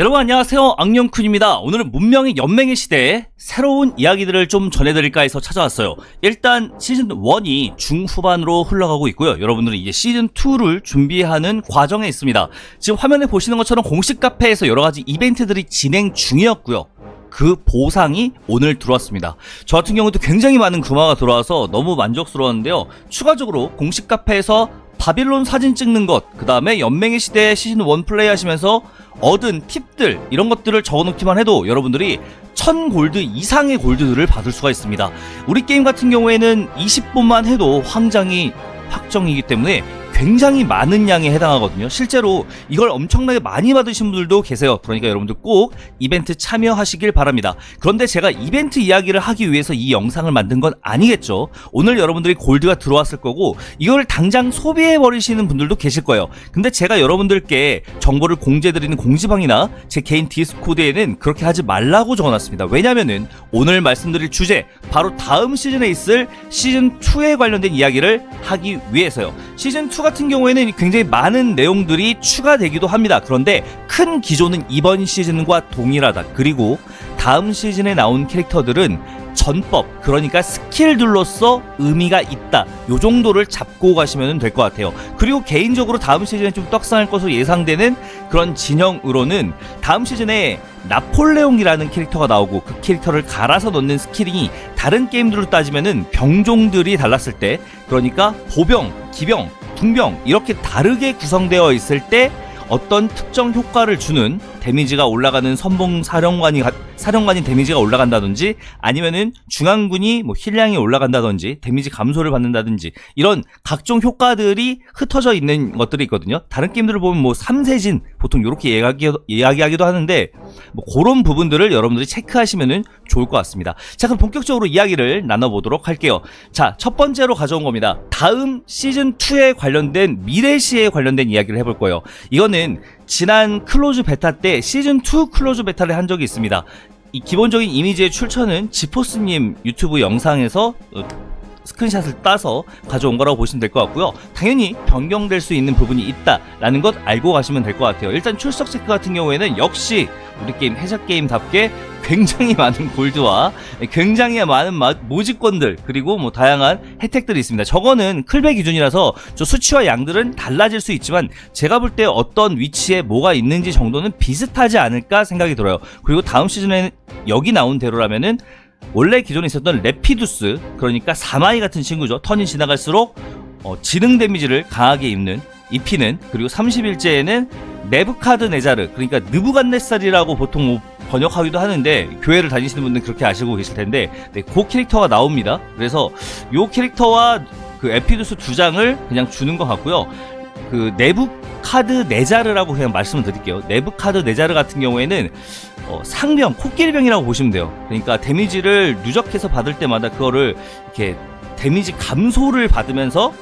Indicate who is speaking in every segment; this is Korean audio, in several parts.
Speaker 1: 여러분 안녕하세요. 악령쿤입니다. 오늘은 문명의 연맹의 시대에 새로운 이야기들을 좀 전해드릴까 해서 찾아왔어요. 일단 시즌1이 중후반으로 흘러가고 있고요. 여러분들은 이제 시즌2를 준비하는 과정에 있습니다. 지금 화면에 보시는 것처럼 공식 카페에서 여러가지 이벤트들이 진행 중이었고요. 그 보상이 오늘 들어왔습니다. 저 같은 경우도 굉장히 많은 금화가 들어와서 너무 만족스러웠는데요. 추가적으로 공식 카페에서 바빌론 사진 찍는 것, 그 다음에 연맹의 시대 시즌 1 플레이 하시면서 얻은 팁들, 이런 것들을 적어놓기만 해도 여러분들이 1000골드 이상의 골드들을 받을 수가 있습니다. 우리 게임 같은 경우에는 20분만 해도 황장이 확정이기 때문에 굉장히 많은 양에 해당하거든요. 실제로 이걸 엄청나게 많이 받으신 분들도 계세요. 그러니까 여러분들 꼭 이벤트 참여하시길 바랍니다. 그런데 제가 이벤트 이야기를 하기 위해서 이 영상을 만든 건 아니겠죠. 오늘 여러분들이 골드가 들어왔을 거고 이걸 당장 소비해 버리시는 분들도 계실 거예요. 근데 제가 여러분들께 정보를 공지해드리는 공지방이나 제 개인 디스코드에는 그렇게 하지 말라고 적어놨습니다. 왜냐면은 오늘 말씀드릴 주제 바로 다음 시즌에 있을 시즌 2에 관련된 이야기를 하기 위해서요. 시즌 2 같은 경우에는 굉장히 많은 내용들이 추가되기도 합니다. 그런데 큰 기조는 이번 시즌과 동일하다. 그리고 다음 시즌에 나온 캐릭터들은 전법, 그러니까 스킬들로서 의미가 있다. 요 정도를 잡고 가시면 될 것 같아요. 그리고 개인적으로 다음 시즌에 좀 떡상할 것으로 예상되는 그런 진영으로는 다음 시즌에 나폴레옹이라는 캐릭터가 나오고 그 캐릭터를 갈아서 넣는 스킬이 다른 게임들로 따지면은 병종들이 달랐을 때 그러니까 보병, 기병, 궁병 이렇게 다르게 구성되어 있을 때 어떤 특정 효과를 주는 데미지가 올라가는 선봉 사령관이 가- 사령관이 데미지가 올라간다든지 아니면은 중앙군이 뭐 힐량이 올라간다든지 데미지 감소를 받는다든지 이런 각종 효과들이 흩어져 있는 것들이 있거든요. 다른 게임들을 보면 뭐 삼세진 보통 이렇게 이야기, 이야기하기도 하는데 뭐 그런 부분들을 여러분들이 체크하시면은 좋을 것 같습니다. 자 그럼 본격적으로 이야기를 나눠보도록 할게요. 자 첫 번째로 가져온 겁니다. 다음 시즌 2에 관련된 미래시에 관련된 이야기를 해볼 거예요. 이거는 지난 클로즈 베타 때 시즌 2 클로즈 베타를 한 적이 있습니다. 이 기본적인 이미지의 출처는 지포스님 유튜브 영상에서 어, 스크린샷을 따서 가져온 거라고 보시면 될 것 같고요. 당연히 변경될 수 있는 부분이 있다라는 것 알고 가시면 될 것 같아요. 일단 출석 체크 같은 경우에는 역시 우리 게임 해적 게임답게 굉장히 많은 골드와 굉장히 많은 마- 모집권들 그리고 뭐 다양한 혜택들이 있습니다. 저거는 클베 기준이라서 저 수치와 양들은 달라질 수 있지만 제가 볼 때 어떤 위치에 뭐가 있는지 정도는 비슷하지 않을까 생각이 들어요. 그리고 다음 시즌에는 여기 나온 대로라면은 원래 기존에 있었던 레피두스 그러니까 사마이 같은 친구죠. 턴이 지나갈수록 어, 지능 데미지를 강하게 입는 입히는 그리고 30일째에는 네브카드 네자르 그러니까 느부갓네살이라고 보통 뭐 번역하기도 하는데 교회를 다니시는 분들은 그렇게 아시고 계실 텐데 네, 그 캐릭터가 나옵니다. 그래서 요 캐릭터와 그 에피두스 두 장을 그냥 주는 것 같고요. 그 네브 카드 네자르라고 그냥 말씀을 드릴게요. 네브카드 네자르 같은 경우에는 어, 상병, 코끼리병이라고 보시면 돼요. 그러니까 데미지를 누적해서 받을 때마다 그거를 이렇게 데미지 감소를 받으면서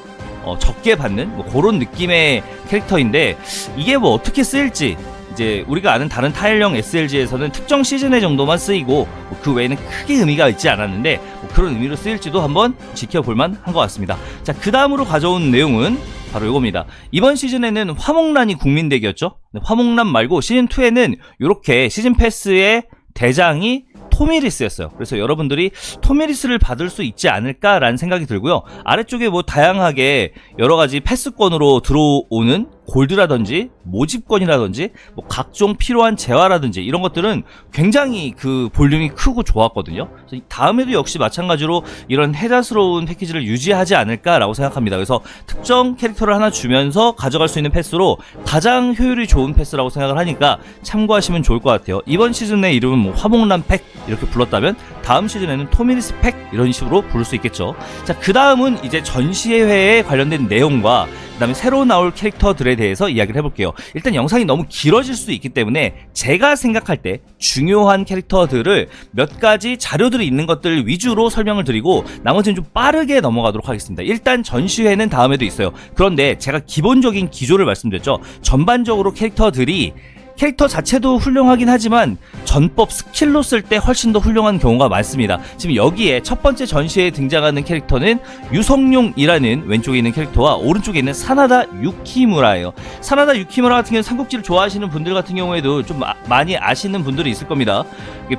Speaker 1: 어, 적게 받는 뭐 그런 느낌의 캐릭터인데 이게 뭐 어떻게 쓰일지 이제 우리가 아는 다른 타일형 SLG에서는 특정 시즌에 정도만 쓰이고 뭐 그 외에는 크게 의미가 있지 않았는데 뭐 그런 의미로 쓰일지도 한번 지켜볼만 한 것 같습니다. 자, 그 다음으로 가져온 내용은 바로 이겁니다. 이번 시즌에는 화목란이 국민덱이었죠. 네, 화목란 말고 시즌2에는 이렇게 시즌 패스의 대장이 토미리스였어요. 그래서 여러분들이 토미리스를 받을 수 있지 않을까라는 생각이 들고요. 아래쪽에 뭐 다양하게 여러 가지 패스권으로 들어오는 골드라든지 모집권이라든지 뭐 각종 필요한 재화라든지 이런 것들은 굉장히 그 볼륨이 크고 좋았거든요. 그래서 이 다음에도 역시 마찬가지로 이런 해자스러운 패키지를 유지하지 않을까라고 생각합니다. 그래서 특정 캐릭터를 하나 주면서 가져갈 수 있는 패스로 가장 효율이 좋은 패스라고 생각을 하니까 참고하시면 좋을 것 같아요. 이번 시즌의 이름은 뭐 화목란 팩 이렇게 불렀다면 다음 시즌에는 토미리스 팩 이런 식으로 부를 수 있겠죠. 자, 그 다음은 이제 전시회에 관련된 내용과 그 다음에 새로 나올 캐릭터들에 대해서 이야기를 해볼게요. 일단 영상이 너무 길어질 수 있기 때문에 제가 생각할 때 중요한 캐릭터들을 몇 가지 자료들이 있는 것들 위주로 설명을 드리고 나머지는 좀 빠르게 넘어가도록 하겠습니다. 일단 전시회는 다음에도 있어요. 그런데 제가 기본적인 기조를 말씀드렸죠. 전반적으로 캐릭터들이 캐릭터 자체도 훌륭하긴 하지만 전법 스킬로 쓸 때 훨씬 더 훌륭한 경우가 많습니다. 지금 여기에 첫 번째 전시에 등장하는 캐릭터는 유성룡이라는 왼쪽에 있는 캐릭터와 오른쪽에 있는 사나다 유키무라예요. 사나다 유키무라 같은 경우는 삼국지를 좋아하시는 분들 같은 경우에도 좀 아- 많이 아시는 분들이 있을 겁니다.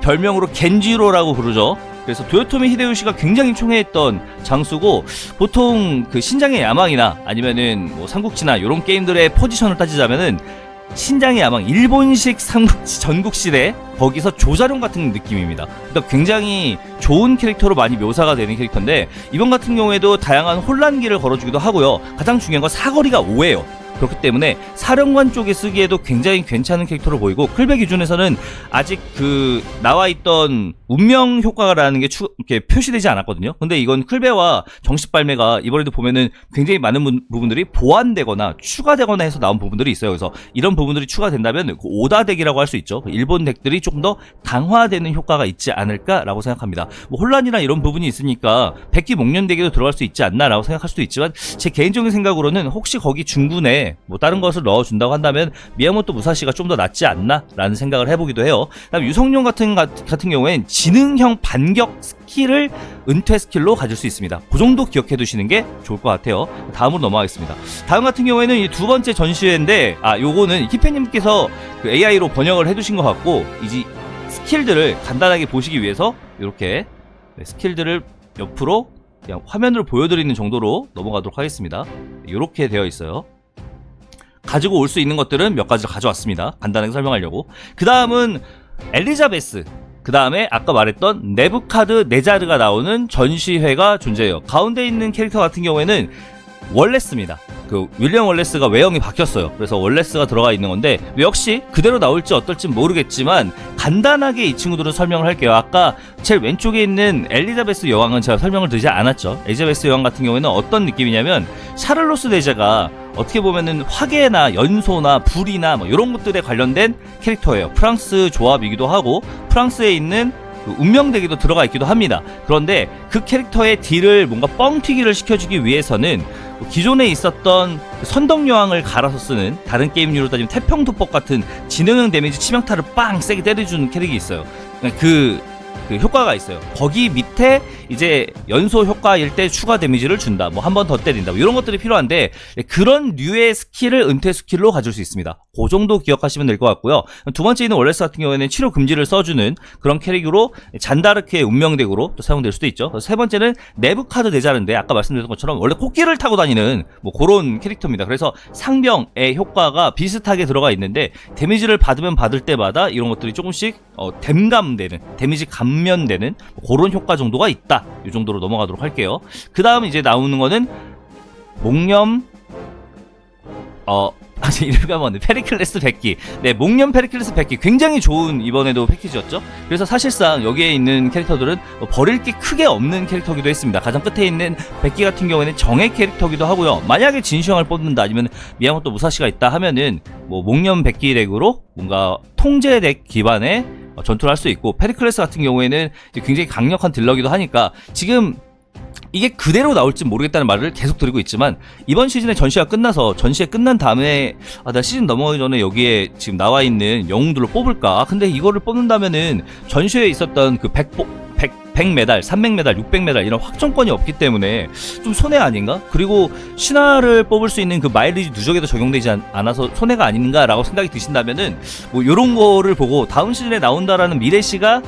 Speaker 1: 별명으로 겐지로라고 부르죠. 그래서 도요토미 히데요시가 굉장히 총애했던 장수고 보통 그 신장의 야망이나 아니면은 뭐 삼국지나 이런 게임들의 포지션을 따지자면은 신장의 야망 일본식 삼국지 전국 시대 거기서 조자룡 같은 느낌입니다. 그러니까 굉장히 좋은 캐릭터로 많이 묘사가 되는 캐릭터인데 이번 같은 경우에도 다양한 혼란기를 걸어주기도 하고요. 가장 중요한 건 사거리가 5예요. 그렇기 때문에 사령관 쪽에 쓰기에도 굉장히 괜찮은 캐릭터로 보이고 클베 기준에서는 아직 그 나와 있던 운명 효과라는 게 추, 이렇게 표시되지 않았거든요. 근데 이건 클베와 정식 발매가 이번에도 보면은 굉장히 많은 부- 부분들이 보완되거나 추가되거나 해서 나온 부분들이 있어요. 그래서 이런 부분들이 추가된다면 그 오다 덱이라고 할 수 있죠. 그 일본 덱들이 조금 더 강화되는 효과가 있지 않을까라고 생각합니다. 뭐 혼란이나 이런 부분이 있으니까 백기 목련 덱에도 들어갈 수 있지 않나라고 생각할 수도 있지만 제 개인적인 생각으로는 혹시 거기 중군에 뭐 다른 것을 넣어준다고 한다면 미야모토 무사시가 좀 더 낫지 않나라는 생각을 해보기도 해요. 그다음 유성룡 같은 가- 같은 경우엔 지능형 반격 스킬을 은퇴 스킬로 가질 수 있습니다. 그 정도 기억해 두시는 게 좋을 것 같아요. 다음으로 넘어가겠습니다. 다음 같은 경우에는 이 두 번째 전시회인데 아 요거는 히페님께서 그 AI로 번역을 해두신 것 같고 이제 스킬들을 간단하게 보시기 위해서 이렇게 네, 스킬들을 옆으로 그냥 화면으로 보여드리는 정도로 넘어가도록 하겠습니다. 이렇게 되어 있어요. 가지고 올 수 있는 것들은 몇 가지를 가져왔습니다. 간단하게 설명하려고. 그 다음은 엘리자베스. 그 다음에 아까 말했던 네부카드 네자르가 나오는 전시회가 존재해요. 가운데 있는 캐릭터 같은 경우에는 월레스입니다. 그 윌리엄 월레스가 외형이 바뀌었어요. 그래서 월레스가 들어가 있는 건데 역시 그대로 나올지 어떨지 모르겠지만 간단하게 이 친구들은 설명을 할게요. 아까 제일 왼쪽에 있는 엘리자베스 여왕은 제가 설명을 드리지 않았죠. 엘리자베스 여왕 같은 경우에는 어떤 느낌이냐면 샤를로스 대제가 어떻게 보면은 화계나 연소나 불이나 뭐 이런 것들에 관련된 캐릭터예요. 프랑스 조합이기도 하고 프랑스에 있는 그 운명대기도 들어가 있기도 합니다. 그런데 그 캐릭터의 딜을 뭔가 뻥튀기를 시켜주기 위해서는 기존에 있었던 그 선덕여왕을 갈아서 쓰는 다른 게임류로 따지면 태평도법 같은 지능형 데미지 치명타를 빵 세게 때려주는 캐릭이 있어요. 그, 그 효과가 있어요. 거기 밑에 이제 연소 효과일 때 추가 데미지를 준다. 뭐 한 번 더 때린다. 뭐 이런 것들이 필요한데 그런 류의 스킬을 은퇴 스킬로 가질 수 있습니다. 그 정도 기억하시면 될 것 같고요. 두 번째 있는 월레스 같은 경우에는 치료 금지를 써주는 그런 캐릭으로 잔다르크의 운명덱으로 또 사용될 수도 있죠. 세 번째는 내부 카드 네자르인데 아까 말씀드렸던 것처럼 원래 코끼를 타고 다니는 뭐 그런 캐릭터입니다. 그래서 상병의 효과가 비슷하게 들어가 있는데 데미지를 받으면 받을 때마다 이런 것들이 조금씩 어, 댐감되는 데미지 감면되는 뭐 그런 효과 정도가 있다. 이 정도로 넘어가도록 할게요. 그 다음 이제 나오는 거는 목념 어 아직 이름 까먹었네. 페리클레스 100기. 네 목련 페리클레스 100기. 굉장히 좋은 이번에도 패키지였죠? 그래서 사실상 여기에 있는 캐릭터들은 뭐 버릴 게 크게 없는 캐릭터기도 했습니다. 가장 끝에 있는 100기 같은 경우에는 정의 캐릭터기도 하고요. 만약에 진시황을 뽑는다 아니면 미야모토 무사시가 있다 하면은 뭐 목련 100기 덱으로 뭔가 통제 덱 기반의 어, 전투를 할 수 있고 페리클레스 같은 경우에는 굉장히 강력한 딜러기도 하니까 지금 이게 그대로 나올지 모르겠다는 말을 계속 드리고 있지만 이번 시즌의 전시가 끝나서 전시회 끝난 다음에 아 나 시즌 넘어가기 전에 여기에 지금 나와 있는 영웅들로 뽑을까? 아, 근데 이거를 뽑는다면은 전시회에 있었던 그 100, 100, 100메달, 300메달, 600메달 이런 확정권이 없기 때문에 좀 손해 아닌가? 그리고 신화를 뽑을 수 있는 그 마일리지 누적에도 적용되지 않, 않아서 손해가 아닌가라고 생각이 드신다면은 뭐 이런 거를 보고 다음 시즌에 나온다라는 미래시가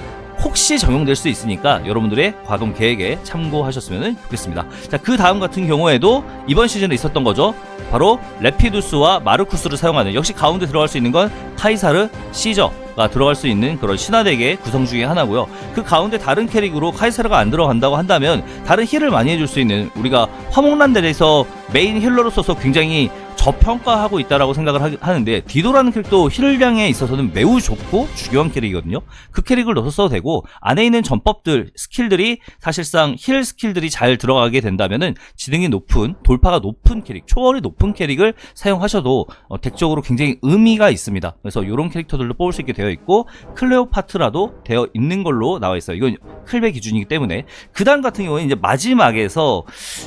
Speaker 1: 혹시 적용될 수 있으니까 여러분들의 과금 계획에 참고하셨으면 좋겠습니다. 자, 그 다음 같은 경우에도 이번 시즌에 있었던 거죠. 바로 레피두스와 마르쿠스를 사용하는 역시 가운데 들어갈 수 있는 건 카이사르, 시저 가 들어갈 수 있는 그런 신화덱의 구성 중에 하나고요. 그 가운데 다른 캐릭으로 카이사르가 안 들어간다고 한다면 다른 힐을 많이 해줄 수 있는 우리가 화목란델에서 메인 힐러로서서 굉장히 저평가하고 있다라고 생각을 하, 하는데 디도라는 캐릭도 힐량에 있어서는 매우 좋고 중요한 캐릭이거든요. 그 캐릭을 넣어서 써도 되고 안에 있는 전법들 스킬들이 사실상 힐 스킬들이 잘 들어가게 된다면은 지능이 높은 돌파가 높은 캐릭 초월이 높은 캐릭을 사용하셔도 어, 덱적으로 굉장히 의미가 있습니다. 그래서 이런 캐릭터들로 뽑을 수 있게 되어 있고 클레오파트라도 되어 있는 걸로 나와 있어요. 이건 클베 기준이기 때문에 그 다음 같은 경우는 이제 마지막에서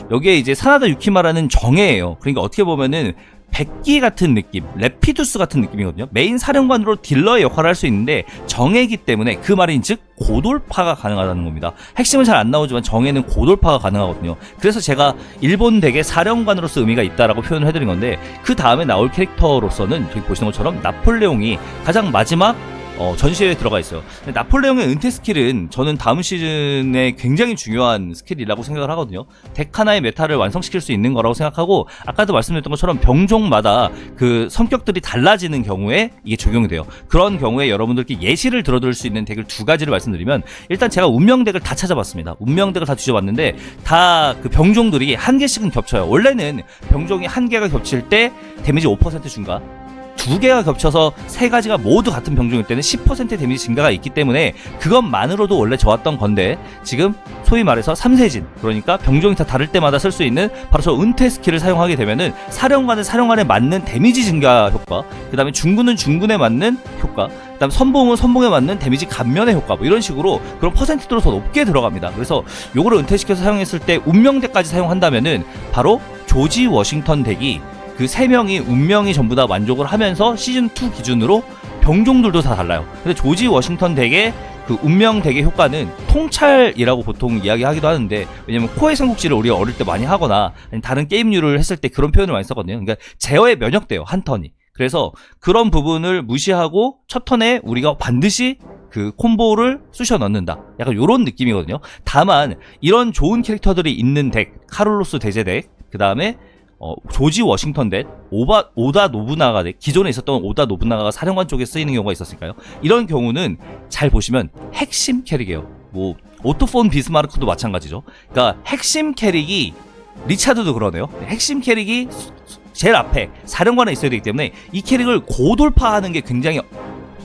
Speaker 1: 여기에 이제 사나다 유키마라는 정예예요. 그러니까 어떻게 보면은 백기 같은 느낌, 레피두스 같은 느낌이거든요. 메인 사령관으로 딜러의 역할을 할 수 있는데 정예이기 때문에 그 말인즉 고돌파가 가능하다는 겁니다. 핵심은 잘 안 나오지만 정예는 고돌파가 가능하거든요. 그래서 제가 일본 덱의 사령관으로서 의미가 있다라고 표현을 해드린 건데 그 다음에 나올 캐릭터로서는 저기 보시는 것처럼 나폴레옹이 가장 마지막 어, 전시회에 들어가 있어요. 나폴레옹의 은퇴 스킬은 저는 다음 시즌에 굉장히 중요한 스킬이라고 생각을 하거든요. 덱 하나의 메타를 완성시킬 수 있는 거라고 생각하고 아까도 말씀드렸던 것처럼 병종마다 그 성격들이 달라지는 경우에 이게 적용이 돼요. 그런 경우에 여러분들께 예시를 들어드릴 수 있는 덱을 두 가지를 말씀드리면 일단 제가 운명 덱을 다 찾아봤습니다. 운명 덱을 다 뒤져봤는데 다 그 병종들이 한 개씩은 겹쳐요. 원래는 병종이 한 개가 겹칠 때 데미지 5% 증가 두 개가 겹쳐서 세 가지가 모두 같은 병종일 때는 10% 데미지 증가가 있기 때문에 그것만으로도 원래 좋았던 건데 지금 소위 말해서 3세진 그러니까 병종이 다 다를 때마다 쓸 수 있는 바로 저 은퇴 스킬을 사용하게 되면은 사령관은 사령관에 맞는 데미지 증가 효과 그 다음에 중군은 중군에 맞는 효과 그 다음 선봉은 선봉에 맞는 데미지 감면의 효과 뭐 이런 식으로 그런 퍼센트로 더 높게 들어갑니다. 그래서 요거를 은퇴시켜서 사용했을 때 운명덱까지 사용한다면은 바로 조지 워싱턴 덱이 그 세 명이 운명이 전부 다 만족을 하면서 시즌 2 기준으로 병종들도 다 달라요. 근데 조지 워싱턴 덱의 그 운명 덱의 효과는 통찰이라고 보통 이야기하기도 하는데 왜냐면 코의 삼국지를 우리가 어릴 때 많이 하거나 다른 게임류를 했을 때 그런 표현을 많이 썼거든요. 그러니까 제어에 면역돼요 한 턴이. 그래서 그런 부분을 무시하고 첫 턴에 우리가 반드시 그 콤보를 쑤셔 넣는다. 약간 요런 느낌이거든요. 다만 이런 좋은 캐릭터들이 있는 덱, 카를로스 대제 덱, 그 다음에 어, 조지 워싱턴 덱, 오바, 오다 노부나가 덱, 기존에 있었던 오다 노부나가가 사령관 쪽에 쓰이는 경우가 있었을까요? 이런 경우는 잘 보시면 핵심 캐릭이에요. 뭐, 오토폰 비스마르크도 마찬가지죠. 그러니까 핵심 캐릭이, 리차드도 그러네요. 핵심 캐릭이 제일 앞에 사령관에 있어야 되기 때문에 이 캐릭을 고돌파하는 게 굉장히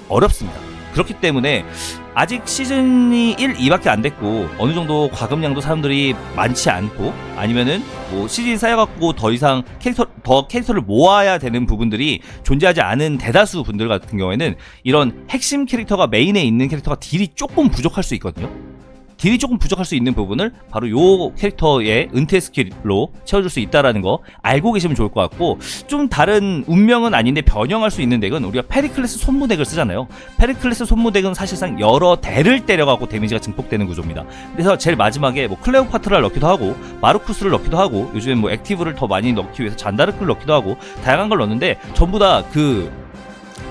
Speaker 1: 어렵습니다. 그렇기 때문에 아직 시즌이 1, 2밖에 안 됐고 어느 정도 과금량도 사람들이 많지 않고 아니면은 뭐 시즌이 쌓여갖고 더 이상 캐릭터 더 캐릭터를 모아야 되는 부분들이 존재하지 않은 대다수 분들 같은 경우에는 이런 핵심 캐릭터가 메인에 있는 캐릭터가 딜이 조금 부족할 수 있거든요. 딜이 조금 부족할 수 있는 부분을 바로 요 캐릭터의 은퇴 스킬로 채워줄 수 있다라는 거 알고 계시면 좋을 것 같고 좀 다른 운명은 아닌데 변형할 수 있는 덱은 우리가 페리클레스 손무덱을 쓰잖아요. 페리클레스 손무덱은 사실상 여러 대를 때려갖고 데미지가 증폭되는 구조입니다. 그래서 제일 마지막에 뭐 클레오파트라를 넣기도 하고 마르쿠스를 넣기도 하고 요즘엔 뭐 액티브를 더 많이 넣기 위해서 잔다르크를 넣기도 하고 다양한 걸 넣는데 전부 다 그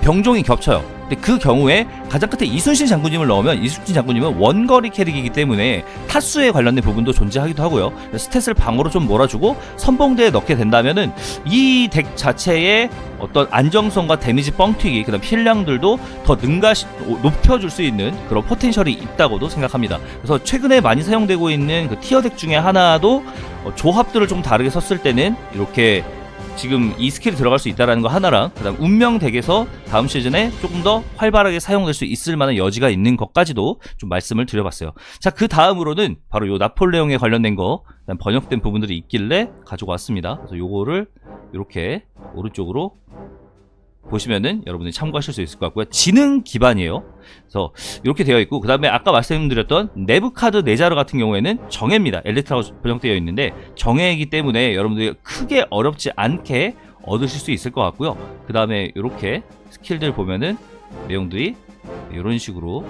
Speaker 1: 병종이 겹쳐요. 근데 그 경우에 가장 끝에 이순신 장군님을 넣으면 이순신 장군님은 원거리 캐릭이기 때문에 타수에 관련된 부분도 존재하기도 하고요. 스탯을 방어로 좀 몰아주고 선봉대에 넣게 된다면은 이 덱 자체의 어떤 안정성과 데미지 뻥튀기 그다음 필량들도 더 능가 높여줄 수 있는 그런 포텐셜이 있다고도 생각합니다. 그래서 최근에 많이 사용되고 있는 그 티어 덱 중에 하나도 어, 조합들을 좀 다르게 섰을 때는 이렇게 지금 이 스킬이 들어갈 수 있다라는 거 하나랑 그다음 운명 덱에서 다음 시즌에 조금 더 활발하게 사용될 수 있을 만한 여지가 있는 것까지도 좀 말씀을 드려봤어요. 자, 그 다음으로는 바로 요 나폴레옹에 관련된 거 번역된 부분들이 있길래 가지고 왔습니다. 그래서 요거를 이렇게 오른쪽으로 보시면은 여러분들이 참고하실 수 있을 것 같고요. 지능 기반이에요. 그래서 이렇게 되어 있고 그 다음에 아까 말씀드렸던 네브카드 네자르 같은 경우에는 정해입니다. 엘리트라고 번역되어 있는데 정해이기 때문에 여러분들이 크게 어렵지 않게 얻으실 수 있을 것 같고요. 그 다음에 이렇게 스킬들 보면은 내용들이 이런 식으로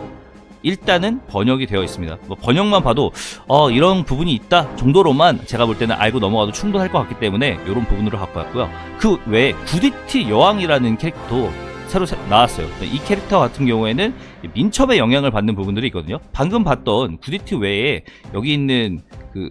Speaker 1: 일단은 번역이 되어 있습니다. 뭐 번역만 봐도 어, 이런 부분이 있다 정도로만 제가 볼 때는 알고 넘어가도 충분할 것 같기 때문에 이런 부분으로 갖고 왔고요. 그 외에 구디티 여왕이라는 캐릭터도 새로 새- 나왔어요. 이 캐릭터 같은 경우에는 민첩의 영향을 받는 부분들이 있거든요. 방금 봤던 구디티 외에 여기 있는 그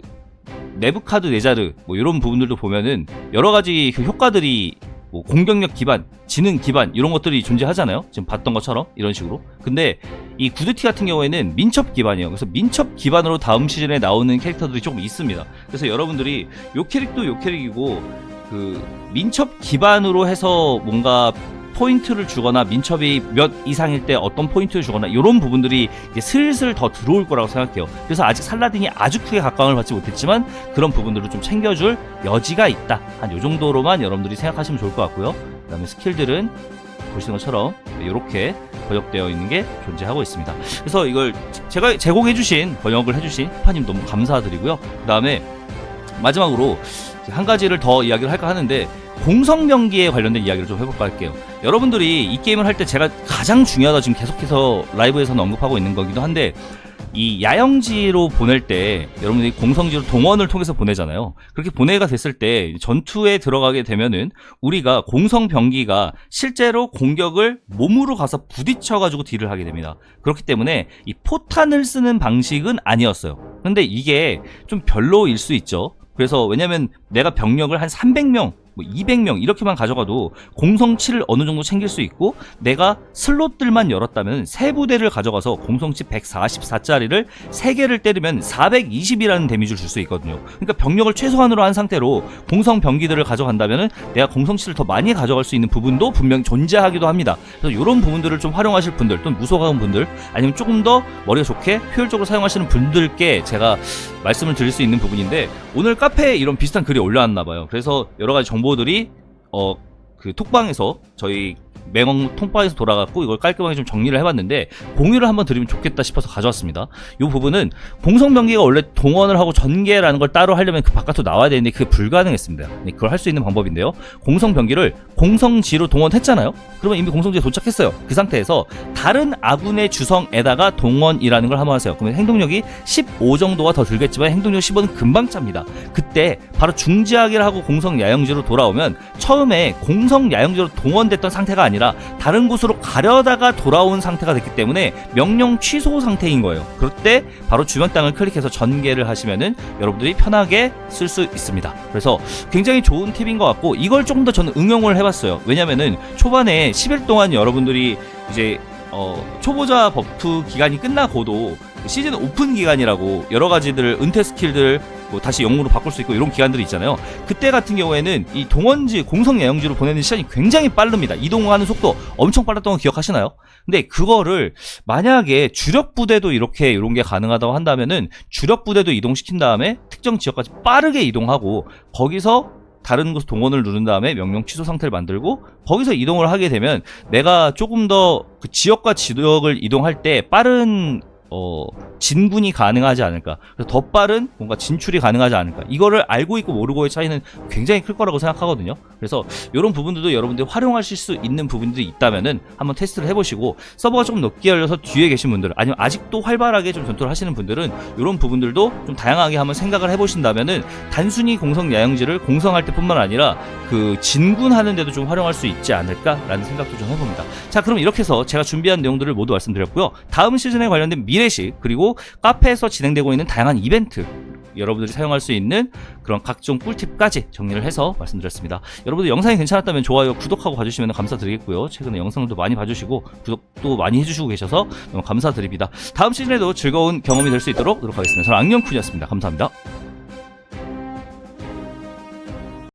Speaker 1: 네브카드 네자르 뭐 이런 부분들도 보면은 여러 가지 그 효과들이 뭐 공격력 기반, 지능 기반 이런 것들이 존재하잖아요. 지금 봤던 것처럼 이런 식으로. 근데 이 구드티 같은 경우에는 민첩 기반이에요. 그래서 민첩 기반으로 다음 시즌에 나오는 캐릭터들이 조금 있습니다. 그래서 여러분들이 요 캐릭도 요 캐릭이고 그 민첩 기반으로 해서 뭔가 포인트를 주거나 민첩이 몇 이상일 때 어떤 포인트를 주거나 이런 부분들이 슬슬 더 들어올 거라고 생각해요. 그래서 아직 살라딘이 아주 크게 각광을 받지 못했지만 그런 부분들을 좀 챙겨줄 여지가 있다. 한 요 정도로만 여러분들이 생각하시면 좋을 것 같고요. 그 다음에 스킬들은 보시는 것처럼 이렇게 번역되어 있는 게 존재하고 있습니다. 그래서 이걸 제가 제공해주신 번역을 해주신 파님 너무 감사드리고요. 그 다음에 마지막으로 한 가지를 더 이야기를 할까 하는데 공성병기에 관련된 이야기를 좀 해볼까 할게요. 여러분들이 이 게임을 할 때 제가 가장 중요하다 지금 계속해서 라이브에서는 언급하고 있는 거기도 한데 이 야영지로 보낼 때 여러분들이 공성지로 동원을 통해서 보내잖아요. 그렇게 보내가 됐을 때 전투에 들어가게 되면은 우리가 공성 병기가 실제로 공격을 몸으로 가서 부딪혀 가지고 딜을 하게 됩니다. 그렇기 때문에 이 포탄을 쓰는 방식은 아니었어요. 근데 이게 좀 별로일 수 있죠. 그래서 왜냐면 내가 병력을 한 300명, 뭐 200명 이렇게만 가져가도 공성치를 어느 정도 챙길 수 있고 내가 슬롯들만 열었다면 세 부대를 가져가서 공성치 144짜리를 세 개를 때리면 420이라는 데미지를 줄 수 있거든요. 그러니까 병력을 최소한으로 한 상태로 공성 병기들을 가져간다면 내가 공성치를 더 많이 가져갈 수 있는 부분도 분명 존재하기도 합니다. 그래서 이런 부분들을 좀 활용하실 분들 또는 무소가운 분들 아니면 조금 더 머리가 좋게 효율적으로 사용하시는 분들께 제가 말씀을 드릴 수 있는 부분인데 오늘 카페에 이런 비슷한 글이 올라왔나 봐요. 그래서 여러 가지 정보 들이 어 그 톡방에서 저희 맹엉 통방에서 돌아갔고 이걸 깔끔하게 좀 정리를 해봤는데 공유를 한번 드리면 좋겠다 싶어서 가져왔습니다. 이 부분은 공성병기가 원래 동원을 하고 전개라는 걸 따로 하려면 그 바깥으로 나와야 되는데 그게 불가능했습니다. 네, 그걸 할 수 있는 방법인데요. 공성병기를 공성지로 동원했잖아요. 그러면 이미 공성지에 도착했어요. 그 상태에서 다른 아군의 주성에다가 동원이라는 걸 한번 하세요. 그러면 행동력이 15 정도가 더 들겠지만 행동력 15는 금방 찹니다. 그때 바로 중지하기를 하고 공성 야영지로 돌아오면 처음에 공성 야영지로 동원됐던 상태가 아니라 다른 곳으로 가려다가 돌아온 상태가 됐기 때문에 명령 취소 상태인 거예요. 그럴 때 바로 주변 땅을 클릭해서 전개를 하시면은 여러분들이 편하게 쓸 수 있습니다. 그래서 굉장히 좋은 팁인 것 같고 이걸 조금 더 저는 응용을 해봤어요. 왜냐면은 초반에 10일 동안 여러분들이 이제 어, 초보자 버프 기간이 끝나고도 시즌 오픈 기간이라고 여러 가지들 은퇴 스킬들 뭐 다시 영웅으로 바꿀 수 있고 이런 기간들이 있잖아요. 그때 같은 경우에는 이 동원지 공성 야영지로 보내는 시간이 굉장히 빠릅니다. 이동하는 속도 엄청 빨랐던 거 기억하시나요? 근데 그거를 만약에 주력 부대도 이렇게 이런 게 가능하다고 한다면은 주력 부대도 이동시킨 다음에 특정 지역까지 빠르게 이동하고 거기서 다른 곳 동원을 누른 다음에 명령 취소 상태를 만들고 거기서 이동을 하게 되면 내가 조금 더 그 지역과 지역을 이동할 때 빠른 어, 진군이 가능하지 않을까. 그래서 더 빠른 뭔가 진출이 가능하지 않을까. 이거를 알고 있고 모르고의 차이는 굉장히 클 거라고 생각하거든요. 그래서 이런 부분들도 여러분들이 활용하실 수 있는 부분들이 있다면은 한번 테스트를 해보시고 서버가 조금 높게 열려서 뒤에 계신 분들 아니면 아직도 활발하게 좀 전투를 하시는 분들은 이런 부분들도 좀 다양하게 한번 생각을 해보신다면은 단순히 공성 야영지를 공성할 때뿐만 아니라 그 진군하는데도 좀 활용할 수 있지 않을까라는 생각도 좀 해봅니다. 자, 그럼 이렇게 해서 제가 준비한 내용들을 모두 말씀드렸고요. 다음 시즌에 관련된 미래식 그리고 카페에서 진행되고 있는 다양한 이벤트 여러분들이 사용할 수 있는 그런 각종 꿀팁까지 정리를 해서 말씀드렸습니다. 여러분들 영상이 괜찮았다면 좋아요, 구독하고 봐주시면 감사드리겠고요. 최근에 영상도 많이 봐주시고 구독도 많이 해주시고 계셔서 너무 감사드립니다. 다음 시즌에도 즐거운 경험이 될 수 있도록 노력하겠습니다. 저는 악령쿤이었습니다. 감사합니다.